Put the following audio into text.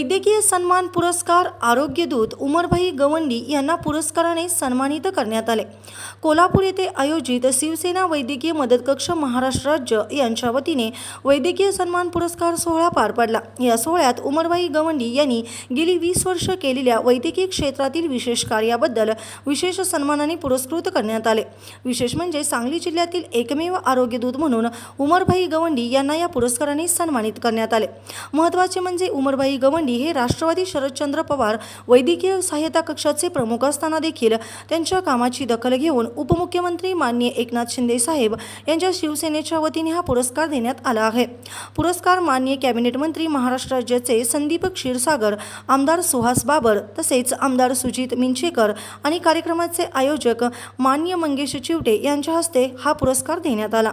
वैद्यकीय सन्मान पुरस्कार आरोग्यदूत उमरभाई गवंडी यांना पुरस्काराने सन्मानित करण्यात आले. कोल्हापूर येथे आयोजित शिवसेना वैद्यकीय मदत कक्ष महाराष्ट्र राज्य यांच्या वतीने वैद्यकीय सन्मान पुरस्कार सोहळा पार पडला. या सोहळ्यात उमरभाई गवंडी यांनी गेली वीस वर्ष केलेल्या वैद्यकीय क्षेत्रातील विशेष कार्याबद्दल विशेष सन्मानाने पुरस्कृत करण्यात आले. विशेष म्हणजे सांगली जिल्ह्यातील एकमेव आरोग्यदूत म्हणून उमरभाई गवंडी यांना या पुरस्काराने सन्मानित करण्यात आले. महत्त्वाचे म्हणजे उमरभाई गवंडी हे राष्ट्रवादी शरदचंद्र पवार वैद्यकीय सहाय्यता कक्षाचे प्रमुख असताना देखील त्यांच्या कामाची दखल घेऊन उपमुख्यमंत्री माननीय एकनाथ शिंदे साहेब यांच्या शिवसेनेच्या वतीने हा पुरस्कार देण्यात आला आहे. पुरस्कार माननीय कॅबिनेट मंत्री महाराष्ट्र राज्याचे संदीप क्षीरसागर आमदार सुहास बाबर तसेच आमदार सुजित मिंचेकर आणि कार्यक्रमाचे आयोजक मान्य मंगेश चिवटे यांच्या हस्ते हा पुरस्कार देण्यात आला.